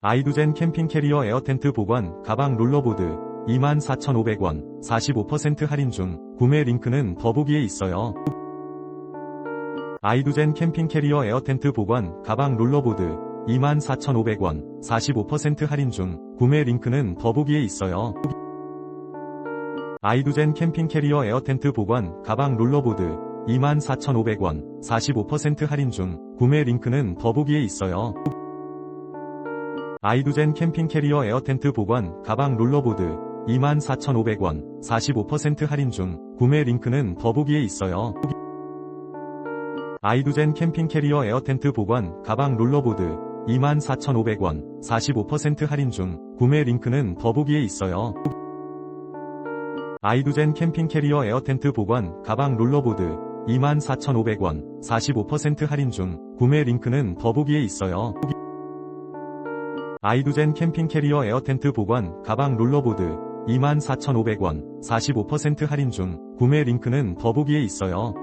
아이두젠 캠핑 캐리어 에어 텐트 보관 가방 롤러보드 24,500원 45% 할인 중 구매 링크는 더보기에 있어요. 아이두젠 캠핑 캐리어 에어 텐트 보관 가방 롤러보드 24,500원 45% 할인 중 구매 링크는 더보기에 있어요. 아이두젠 캠핑 캐리어 에어 텐트 보관 가방 롤러보드 24,500원 45% 할인 중 구매 링크는 더보기에 있어요. 아이두젠 캠핑 캐리어 에어 텐트 보관 가방 롤러보드 24,500원 45% 할인 중 구매 링크는 더보기에 있어요. 아이두젠 캠핑 캐리어 에어 텐트 보관 가방 롤러보드 24,500원 45% 할인 중 구매 링크는 더보기에 있어요. 아이두젠 캠핑 캐리어 에어 텐트 보관 가방 롤러보드 24,500원 45% 할인 중 구매 링크는 더보기에 있어요. 아이두젠 캠핑 캐리어 에어 텐트 보관 가방 롤러보드 24,500원 45% 할인 중 구매 링크는 더보기에 있어요.